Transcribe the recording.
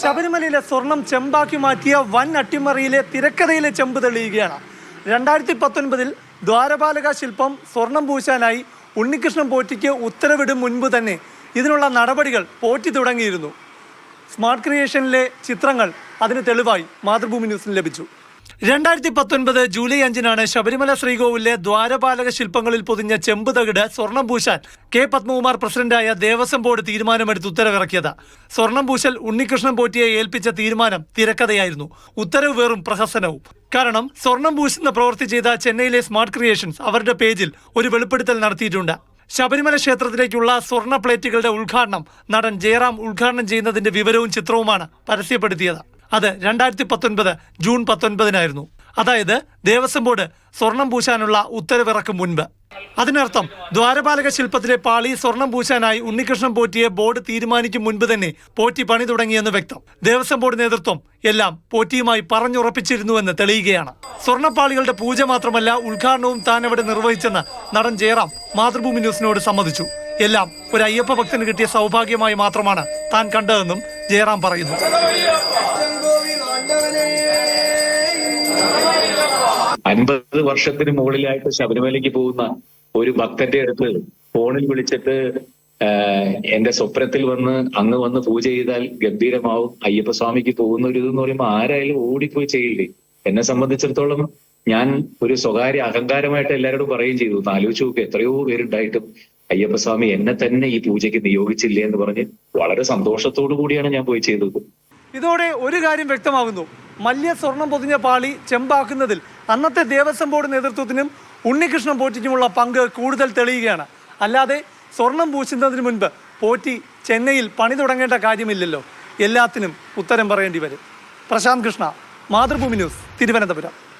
ശബരിമലയിലെ സ്വർണം ചെമ്പാക്കി മാറ്റിയ വൻ അട്ടിമറിയിലെ തിരക്കഥയിലെ ചെമ്പ് തെളിയുകയാണ്. രണ്ടായിരത്തി പത്തൊൻപതിൽ ദ്വാരപാലക ശില്പം സ്വർണം പൂശാനായി ഉണ്ണികൃഷ്ണൻ പോറ്റിക്ക് ഉത്തരവിടും മുൻപ് തന്നെ ഇതിനുള്ള നടപടികൾ പോറ്റി തുടങ്ങിയിരുന്നു. സ്മാർട്ട് ക്രിയേഷനിലെ ചിത്രങ്ങൾ അതിന് തെളിവായി. മാതൃഭൂമി ന്യൂസിന് ലഭിച്ചു. രണ്ടായിരത്തി പത്തൊൻപത് ജൂലൈ അഞ്ചിനാണ് ശബരിമല ശ്രീകോവിലെ ദ്വാരപാലക ശില്പങ്ങളിൽ പൊതിഞ്ഞ ചെമ്പ് തകിട് സ്വർണം പൂശാൻ കെ പത്മകുമാർ പ്രസിഡന്റായ ദേവസ്വം ബോർഡ് തീരുമാനമെടുത്ത് ഉത്തരവിറക്കിയത്. സ്വർണം പൂശൽ ഉണ്ണികൃഷ്ണൻ പോറ്റിയെ ഏൽപ്പിച്ച തീരുമാനം തിരക്കഥയായിരുന്നു. ഉത്തരവ് വെറും പ്രഹസനവും. കാരണം സ്വർണം പൂശുന്ന പ്രവൃത്തി ചെയ്ത ചെന്നൈയിലെ സ്മാർട്ട് ക്രിയേഷൻസ് അവരുടെ പേജിൽ ഒരു വെളിപ്പെടുത്തൽ നടത്തിയിട്ടുണ്ട്. ശബരിമല ക്ഷേത്രത്തിലേക്കുള്ള സ്വർണ പ്ലേറ്റുകളുടെ ഉദ്ഘാടനം നടൻ ജയറാം ഉദ്ഘാടനം ചെയ്യുന്നതിന്റെ വിവരവും ചിത്രവുമാണ് പരസ്യപ്പെടുത്തിയത്. അത് രണ്ടായിരത്തി പത്തൊൻപത് ജൂൺ പത്തൊൻപതിനായിരുന്നു. അതായത് ദേവസ്വം ബോർഡ് സ്വർണം പൂശാനുള്ള ഉത്തരവിറക്കും മുൻപ്. അതിനർത്ഥം ദ്വാരപാലക ശില്പത്തിലെ പാളി സ്വർണം പൂശാനായി ഉണ്ണികൃഷ്ണൻ പോറ്റിയെ ബോർഡ് തീരുമാനിക്കും മുൻപ് തന്നെ പോറ്റി പണി തുടങ്ങിയെന്ന് വ്യക്തം. ദേവസ്വം ബോർഡ് നേതൃത്വം എല്ലാം പോറ്റിയുമായി പറഞ്ഞുറപ്പിച്ചിരുന്നുവെന്ന് തെളിയുകയാണ്. സ്വർണപ്പാളികളുടെ പൂജ മാത്രമല്ല ഉദ്ഘാടനവും താൻ അവിടെ നിർവഹിച്ചെന്ന് നടൻ ജയറാം മാതൃഭൂമി ന്യൂസിനോട് സമ്മതിച്ചു. എല്ലാം ഒരു അയ്യപ്പ ഭക്തന് കിട്ടിയ സൗഭാഗ്യമായി മാത്രമാണ് താൻ കണ്ടതെന്നും ജയറാം പറയുന്നു. അൻപത് വർഷത്തിന് മുകളിലായിട്ട് ശബരിമലയ്ക്ക് പോകുന്ന ഒരു ഭക്തന്റെ അടുത്ത് ഫോണിൽ വിളിച്ചിട്ട് എന്റെ സ്വപ്നത്തിൽ വന്ന് അങ്ങ് വന്ന് പൂജ ചെയ്താൽ ഗംഭീരമാവും അയ്യപ്പസ്വാമിക്ക് പോകുന്ന ഒരു ഇതെന്ന് പറയുമ്പോൾ ആരായാലും ഓടിപ്പോയി ചെയ്യില്ലേ? എന്നെ സംബന്ധിച്ചിടത്തോളം ഞാൻ ഒരു സ്വകാര്യ അഹങ്കാരമായിട്ട് എല്ലാവരോടും പറയുകയും ചെയ്തു. ആലോചിച്ച് നോക്ക് എത്രയോ പേരുണ്ടായിട്ടും അയ്യപ്പസ്വാമി എന്നെ തന്നെ ഈ പൂജയ്ക്ക് നിയോഗിച്ചില്ലേ എന്ന് പറഞ്ഞ് വളരെ സന്തോഷത്തോടു കൂടിയാണ് ഞാൻ പോയി ചെയ്തത്. ഇതോടെ ഒരു കാര്യം വ്യക്തമാകുന്നു. മല്യ സ്വർണം പൊതിഞ്ഞ പാളി ചെമ്പാക്കുന്നതിൽ അന്നത്തെ ദേവസ്വം ബോർഡ് നേതൃത്വത്തിനും ഉണ്ണികൃഷ്ണൻ പോറ്റിക്കുമുള്ള പങ്ക് കൂടുതൽ തെളിയുകയാണ്. അല്ലാതെ സ്വർണം പൂശുന്നതിന് മുൻപ് പോറ്റി ചെന്നൈയിൽ പണി തുടങ്ങേണ്ട കാര്യമില്ലല്ലോ. എല്ലാത്തിനും ഉത്തരം പറയേണ്ടി വരും. പ്രശാന്ത് കൃഷ്ണ മാതൃഭൂമി ന്യൂസ് തിരുവനന്തപുരം.